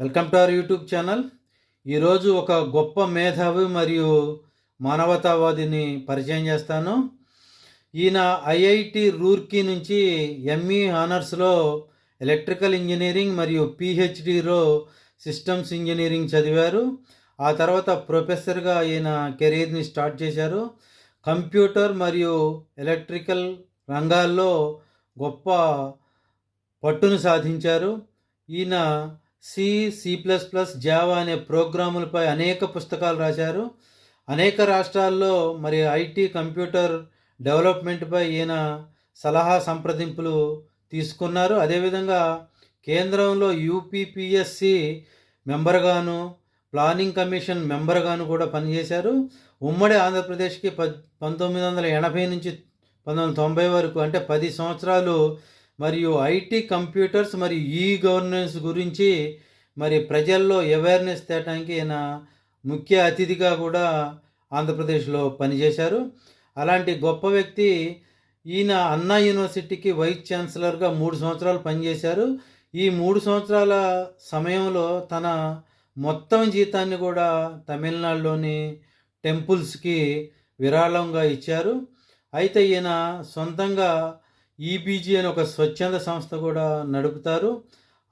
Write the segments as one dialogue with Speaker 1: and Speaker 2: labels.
Speaker 1: Welcome to our YouTube channel. ఈరోజు ఒక గొప్ప మేధావి మరియు మానవతావాదిని పరిచయం చేస్తాను. ఈయన ఐఐటి రూర్కీ నుంచి ఎంఈ ఆనర్స్లో ఎలక్ట్రికల్ ఇంజనీరింగ్ మరియు పిహెచ్డిలో సిస్టమ్స్ ఇంజనీరింగ్ చదివారు. ఆ తర్వాత ప్రొఫెసర్గా ఈయన కెరీర్ని స్టార్ట్ చేశారు. కంప్యూటర్ మరియు ఎలక్ట్రికల్ రంగాల్లో గొప్ప పట్టును సాధించారు. ఈయన C C plus plus Java అనే ప్రోగ్రాములపై అనేక పుస్తకాలు రాశారు. అనేక రాష్ట్రాల్లో మరి ఐటీ కంప్యూటర్ డెవలప్మెంట్పై ఈయన సలహా సంప్రదింపులు తీసుకున్నారు. అదేవిధంగా కేంద్రంలో యూపీపీఎస్సి మెంబర్గాను ప్లానింగ్ కమిషన్ మెంబర్గాను కూడా పనిచేశారు. ఉమ్మడి ఆంధ్రప్రదేశ్కి ప పంతొమ్మిది వందల ఎనభై నుంచి పంతొమ్మిది వందల తొంభై వరకు అంటే పది సంవత్సరాలు మరియు ఐటీ కంప్యూటర్స్ మరియు ఈ గవర్నెన్స్ గురించి మరి ప్రజల్లో అవేర్నెస్ తేటానికి ఈయన ముఖ్య అతిథిగా కూడా ఆంధ్రప్రదేశ్లో పనిచేశారు. అలాంటి గొప్ప వ్యక్తి ఈయన అన్నా యూనివర్సిటీకి వైస్ ఛాన్సలర్గా మూడు సంవత్సరాలు పనిచేశారు. ఈ మూడు సంవత్సరాల సమయంలో తన మొత్తం జీతాన్ని కూడా తమిళనాడులోని టెంపుల్స్కి విరాళంగా ఇచ్చారు. అయితే ఈయన సొంతంగా ఈబీజీ అని ఒక స్వచ్ఛంద సంస్థ కూడా నడుపుతారు.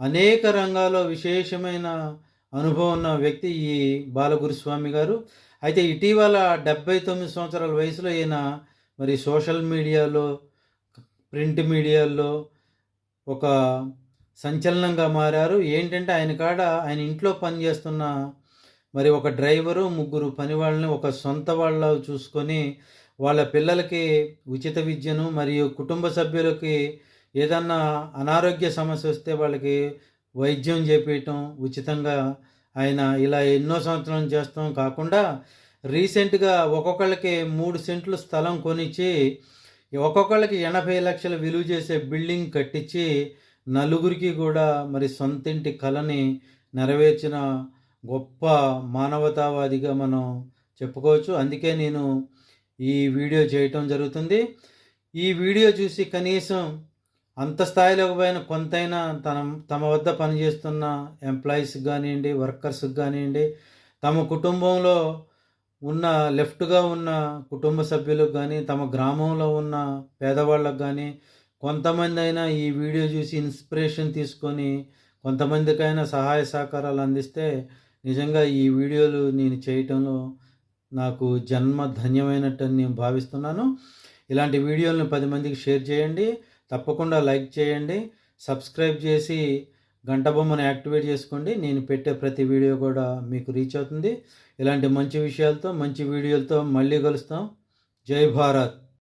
Speaker 1: అనేక రంగాల్లో విశేషమైన అనుభవం ఉన్న వ్యక్తి ఈ బాలగురుస్వామి గారు. అయితే ఇటీవల డెబ్బై తొమ్మిది సంవత్సరాల వయసులో ఈయన మరి సోషల్ మీడియాలో ప్రింట్ మీడియాలో ఒక సంచలనంగా మారారు. ఏంటంటే ఆయన కాడ ఆయన ఇంట్లో పనిచేస్తున్న మరి ఒక డ్రైవరు ముగ్గురు పని వాళ్ళని ఒక సొంత వాళ్ళ చూసుకొని వాళ్ళ పిల్లలకి ఉచిత విద్యను మరియు కుటుంబ సభ్యులకి ఏదన్నా అనారోగ్య సమస్య వస్తే వాళ్ళకి వైద్యం చేపించటం ఉచితంగా ఆయన ఇలా ఎన్నో సంవత్సరాలు చేస్తాం. కాకుండా రీసెంట్గా ఒక్కొక్కళ్ళకి మూడు సెంట్లు స్థలం కొనిచ్చి ఒక్కొక్కళ్ళకి ఎనభై లక్షల విలువ చేసే బిల్డింగ్ కట్టించి నలుగురికి కూడా మరి సొంతింటి కళని నెరవేర్చిన గొప్ప మానవతావాదిగా మనం చెప్పుకోవచ్చు. అందుకే నేను ఈ వీడియో చేయటం జరుగుతుంది. ఈ వీడియో చూసి కనీసం అంత స్థాయిలోకి పోయిన కొంతైనా తన తమ వద్ద పనిచేస్తున్న ఎంప్లాయీస్కి కానివ్వండి వర్కర్స్కి కానివ్వండి తమ కుటుంబంలో ఉన్న లెఫ్ట్గా ఉన్న కుటుంబ సభ్యులకు కానీ తమ గ్రామంలో ఉన్న పేదవాళ్ళకు కానీ కొంతమంది అయినా ఈ వీడియో చూసి ఇన్స్పిరేషన్ తీసుకొని కొంతమందికైనా సహాయ సహకారాలు అందిస్తే నిజంగా ఈ వీడియోలు నేను చేయటంలో నాకు జన్మ ధన్యమైనట్టు నేను భావిస్తున్నాను. ఇలాంటి వీడియోలను పది మందికి షేర్ చేయండి. తప్పకుండా లైక్ చేయండి. సబ్స్క్రైబ్ చేసి గంట బొమ్మను యాక్టివేట్ చేసుకోండి. నేను పెట్టే ప్రతి వీడియో కూడా మీకు రీచ్ అవుతుంది. ఇలాంటి మంచి విషయాలతో మంచి వీడియోలతో మళ్ళీ కలుస్తాం. జై భారత్.